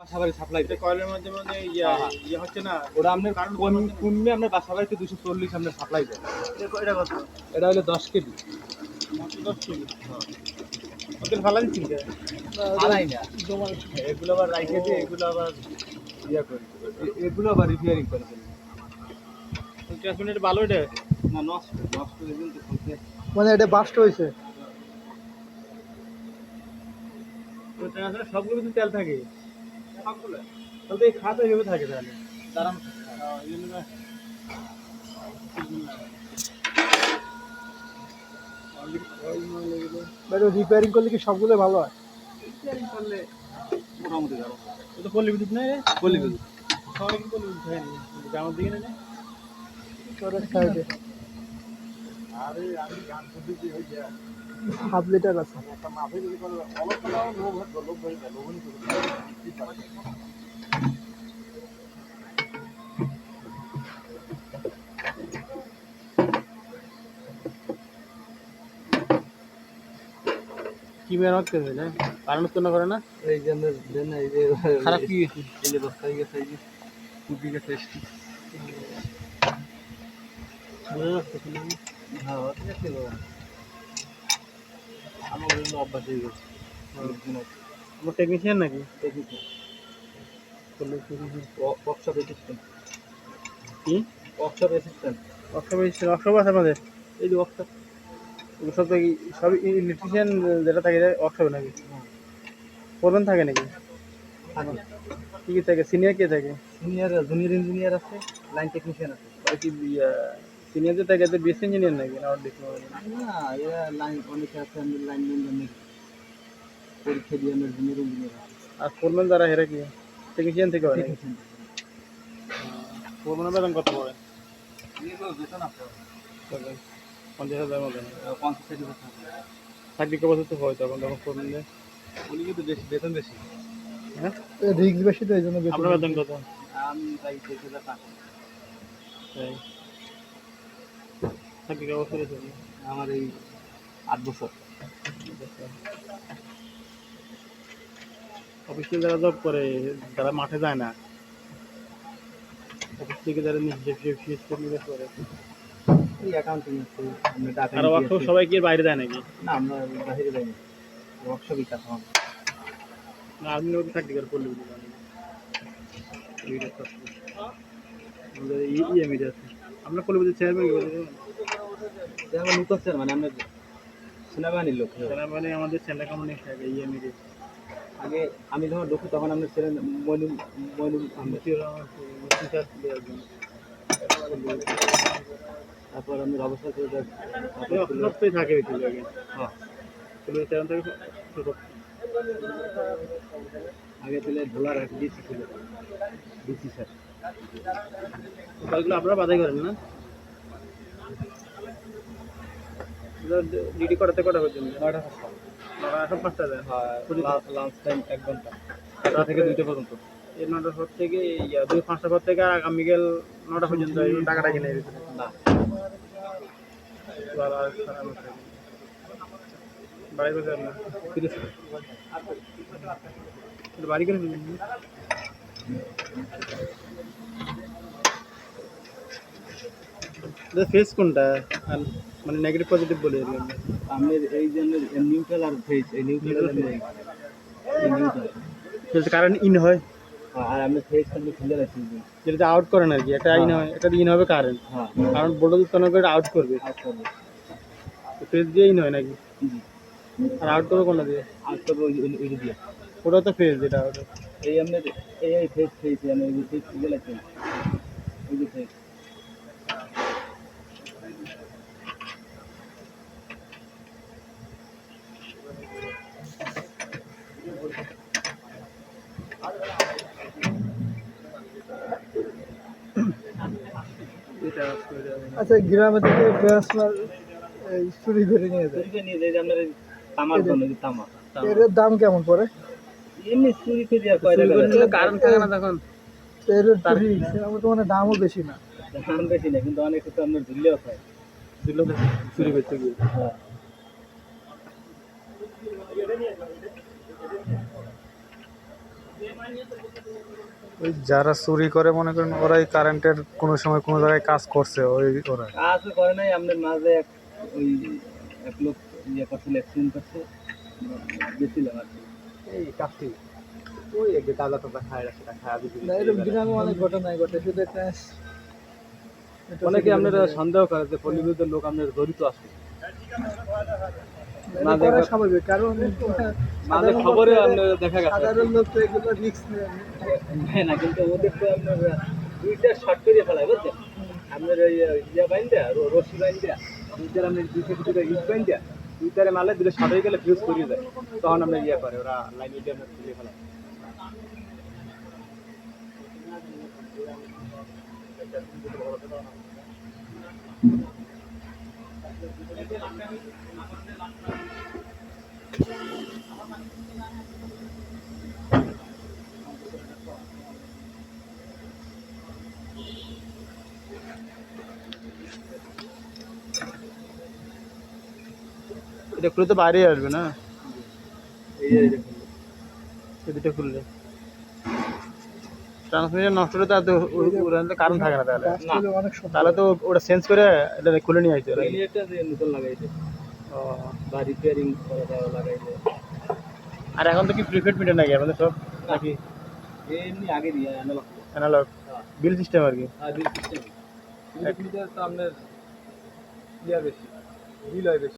বাসাবাড়ি supply কয়েলের মধ্যে ইয়া হ্যাঁ। ইয়ে হচ্ছে না? ওটা আপনার কারণ কমবে আপনার বাসাবাড়িতে দুশো চল্লিশ আপনার সাপ্লাই দেয়। এটা এটা কত? এটা হলো দশ কেজি। দশ কেজি? ওদের দিচ্ছি? আলাই না। এগুলো আবার রাইখেছে এগুলো আবার ইয়া করে এগুলো আবার রিপেয়ারিং করে ভালো এটা? না নষ্ট নষ্ট মানে এটা বাস্ট হয়েছে? সবগুলো কিন্তু তেল থাকে? তাহলে তো এই খাতা এভাবে থাকে তাহলে। দাঁড়ান। হ্যাঁ, রিপেয়ারিং করলে কি সবগুলো ভালো হয়? রিপেয়ারিং করলে মোটামুটি ভালো। ও তো পল্লী বিদ্যুৎ নাই বলি দিই সবাই কি পল্লী বিদ্যুৎ হয়নি গ্রামের দিকে না। সাইডে আরে আমি গান শুনতে যে হই যা হাফ লিটার আছে। করে কি মেরামত করবে না কারণ উৎপন্ন করে না? এই জন্য দেন এই যে খারাপ কি? গেছে বস্তা গেছে এই যে কুপি গেছে বোঝা না। হ্যাঁ ঠিক আছে আমার ওই অভ্যাস হয়ে গেছে আমার টেকনিশিয়ান নাকি? দেখেছি ওয়ার্কশপ অ্যাসিস্ট্যান্ট কি? ওয়ার্কশপ অ্যাসিস্ট্যান্ট ওয়ার্কশপ ওয়ার্কশপ আছে আমাদের। এই যে ওয়ার্কশপ ওগুলো সব থেকে সব ইলেকট্রিশিয়ান যেটা থাকে ওয়ার্কশপে নাকি? ফোরম্যান থাকে নাকি? কি থাকে? সিনিয়র কে থাকে? সিনিয়র জুনিয়র ইঞ্জিনিয়ার আছে লাইন টেকনিশিয়ান আছে। সিনিয়র এদের বেস্ট ইঞ্জিনিয়ার নাকি না ওর না এরা লাইন অনেকে আছে আমি লাইন পরীক্ষা দিয়ে আমার জুনিয়র ইঞ্জিনিয়ার আর ফোরম্যান যারা হেরা কি? টেকনিশিয়ান থেকে হয় নাকি? বেতন কত পড়ে? এগুলো বেতন আছে। পঞ্চাশ হাজার মতো পঞ্চাশ চাকরি ক বছর তো হয় তখন তখন ফোরম্যানের উনি কিন্তু বেশি বেতন বেশি। হ্যাঁ? রিস্ক বেশি তো এই জন্য বেতন কত? আমি তাই তেইশ হাজার টাকা। তাই চাকরি ক বছর আমার এই আট বছর। অফিসে যারা জব করে যারা মাঠে যায় না। অফিস থেকে যারা হিসেব নিকাশ করে এই অ্যাকাউন্টিং আমরা আর ওয়ার্কশপ সবাই কি বাইরে যায় নাকি? না আমরা বাইরে যাইনি ওয়ার্কশপই কাজ না আর্মির মধ্যে চাকরি করে করলে আমাদের আছে। চেয়ারম্যান মানে আমরা সেনাবাহিনীর লোক মানে আমাদের ইএমই আগে আমি যখন ঢুকি তখন আমরা ছিলেন মইনুল মইনুল আহমেদ তারপর আমি যাই তারপর থাকে ছেলে হ্যাঁ, আগে ছিল ভোলার এক ডিসি ছিল। DC sir. আপনারা বাধাই করেন না? ডিউটি কটাতে কটা পর্যন্ত? নয়টা পাঁচটা নটা এখন পাঁচটা দেয় লাঞ্চ টাইম এক ঘণ্টা। একটা থেকে দুইটা পর্যন্ত। এই নটার পর থেকে দুই পাঁচটা পর থেকে আর আগামীকাল নটা পর্যন্ত এই টাকাটা কিনে দিতে না। বাড়ি করে ফেস কোনটা? মানে নেগেটিভ পজিটিভ বলে আমি এই জন্য নিউট্রাল আর ফেজ এই নিউট্রাল নিউট্রাল যদি কারেন্ট ইন হয়। আর আমি ফেজ আমি খুলে রাখছি যেটা আউট করেন আর কি একটা ইন হয়। একটা ইন হবে কারেন্ট হ্যাঁ। কারণ বোল্ট উৎপন্ন করে আউট করবে। ফেস দিয়ে ইন হয় নাকি? আর আউট করবে কোনটা দিয়ে? আউট করব ওই দিয়ে। ওটা তো ফেস যেটা এই আমি এই ফেজ ফেজ আমি ফেজ খুলে রাখছি ওই যে ফেজ আচ্ছা গ্রামে থেকে ট্রান্সফার চুরি করে নিয়ে যায়। চুরি করে নিয়ে যাই যে আপনার তামার জন্য তামা এর দাম কেমন পড়ে? এমনি চুরি করে আর কয় টাকা করে লাগে? থাকে না তখন। তো এর চুরি আমার তো মানে দামও বেশি না। দাম বেশি না কিন্তু অনেক কিছু আপনার ঝুললেও হয়। দিল চুরি করতে গিয়ে। হ্যাঁ ওই যারা চুরি করে মনে করেন ওরাই কারেন্টের কোনো সময় কোনো জায়গায় কাজ করছে ওই ওরা। কাজ করে নাই আপনার মাঝে এক ওই এক লোক ইয়ে করছিল অ্যাক্সিডেন্ট করছে। গেছিলাম আর কি। এই কাজটি ওই তাজা খায় সেটা খায় না এরকম গ্রামে অনেক ঘটনাই ঘটে শুধু একটা অনেকে আপনারা সন্দেহ করে যে পল্লীবিদ্যুতের লোক আপনার জড়িত আছে। করা স্বাভাবিক। কারণ মাঝে খবরে দেখা গেছে। সাধারণ লোক তো এগুলো রিস্ক নেয় না। হ্যাঁ কিন্তু ওদের তো আপনার দুইটা শর্ট করে ফেলায় বুঝছেন? আপনার ওই ইয়া বাইন্দা রশি বাইন্দা দুইটার আপনার দুই থেকে দুইটা বাইন্দা দুইটারে মালে দুটো শর্ট হয়ে গেলে ফিউজ করিয়ে যায় তখন আপনার ইয়া করে ওরা লাইন ইটে তুলে ফেলায়। এটা খুলে তো বাইরেই আসবে না এই যে দেখুন এই দুটো খুললে ট্রান্সমিটার নষ্ট হলে তো আর তো কারণ থাকে না তাহলে। অনেক তাহলে তো ওটা চেঞ্জ করে এটা খুলে নিয়ে এই নতুন লাগাইছে বা রিপেয়ারিং করা লাগাইছে। আর এখন তো কি প্রিপেড মিটার নাকি? আমাদের সব নাকি এমনি আগে দিয়ে অ্যানালগ অ্যানালগ বিল সিস্টেম আর কি। আর বিল সিস্টেম বিল তো আপনার ইয়া বেশি বিল হয় বেশি।